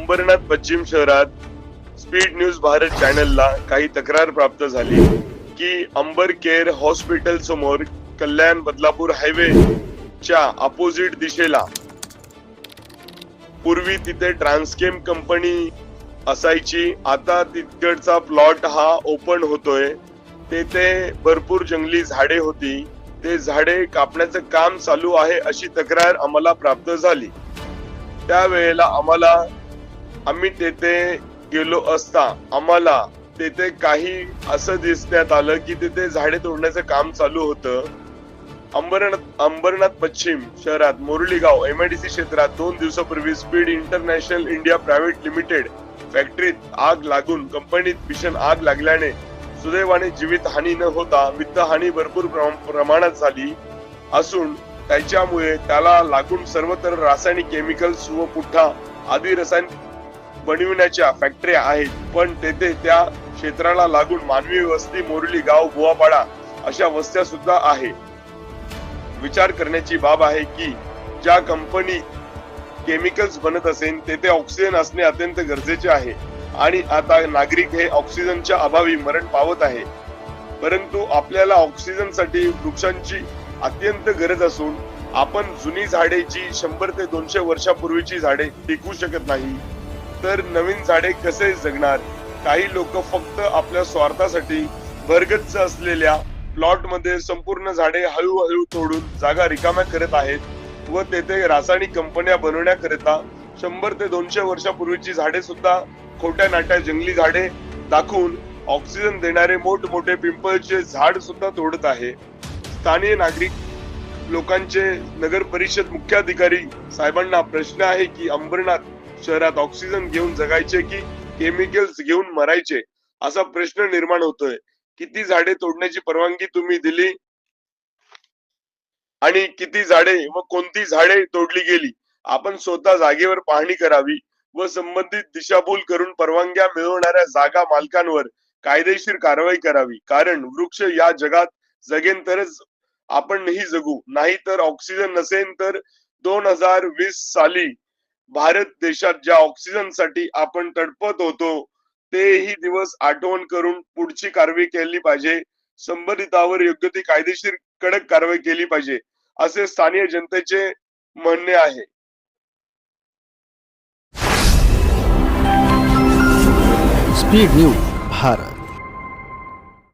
अंबरनाथ पश्चिम शहरात speed news Bharat चॅनलला काही तक्रार प्राप्त झाली की अंबर केअर हॉस्पिटल समोर कल्याण बदलापूर हायवे च्या अपोजिट दिशेला. पूर्वी तिथे ट्रान्सकेम कंपनी असायची आता तिकडचा प्लॉट हा ओपन होतोय. तेथे भरपूर जंगली झाडे होती. ते झाडे कापण्याचं काम चालू आहे अशी तक्रार आम्हाला प्राप्त झाली. त्यावेळेला आम्हाला आम्ही तेथे गेलो असता आम्हाला तेथे काही असं दिसण्यात आलं की तिथे झाडे तोडण्याचं काम चालू होतं. अंबरनाथ अंबरनाथ पश्चिम शहरात मोरली गाव एमआयडीसी क्षेत्रात दोन दिवसापूर्वी speed international India private limited फॅक्टरीत आग लागून कंपनीत भीषण आग लागल्याने सुदैवाने जीवित हानी न होता वित्त हानी भरपूर प्रमाणात झाली असून त्याच्यामुळे त्याला लागून सर्वत्र रासायनिक केमिकल्स व पुठ्ठा आदी रसायन बनविण्याच्या फॅक्टऱ्या आहेत. पण तेथे त्या क्षेत्राला लागून मानवी वस्ती मोरली गाव बुवापाडा अशा वस्त्या सुद्धा आहे. विचार करण्याची बाब आहे की ज्या कंपनी केमिकल्स बनत असेल तेथे ऑक्सिजन असणे अत्यंत गरजेचे आहे. आणि आता नागरिक हे ऑक्सिजनच्या अभावी मरण पावत आहे. परंतु आपल्याला ऑक्सिजनसाठी वृक्षांची अत्यंत गरज असून आपण जुनी झाडे जी शंभर ते दोनशे वर्षापूर्वीची झाडे टिकू शकत नाही तर नवीन झाडे कसे जगणार? काही लोक फक्त आपल्या स्वार्थासाठी भरगच्च असलेल्या प्लॉटमध्ये संपूर्ण झाडे हळूहळू तोडून जागा रिकाम्या करत आहेत व तेथे रासायनिक कंपन्या बनवण्याकरिता शंभर ते दोनशे वर्षापूर्वीची झाडे सुद्धा खोट्या नाट्या जंगली झाडे दाखवून ऑक्सिजन देणारे मोठमोठे पिंपळचे झाड सुद्धा तोडत आहे. स्थानीय नागरिक लोकांचे नगर परिषद मुख्याधिकारी साहेबांना प्रश्न आहे की अंबरनाथ शहरात ऑक्सिजन घेऊन जगायचे की केमिकल्स घेऊन मरायचे? असा प्रश्न निर्माण होतोय. किती झाडे तोडण्याची परवानगी तुम्ही दिली? आणि किती झाडे व कोणती झाडे तोडली गेली? आपण स्वतः जागेवर पाहणी करावी व संबंधित दिशाभूल करून परवानग्या मिळवणाऱ्या जागा मालकांवर कायदेशीर कारवाई करावी. कारण वृक्ष या जगात जगेन तरच नाही जगू. नाही तर ऑक्सिजन नसेल तर दोन हजार वीस साली भारत देशात ज्या ऑक्सिजनसाठी आपण तडपत होतो तेही दिवस आठवण करून पुढची कारवाई केली पाहिजे. संबंधितावर योग्य ती कायदेशीर कडक कारवाई केली पाहिजे असे स्थानीय जनतेचे म्हणणे आहे. Speed news Bharat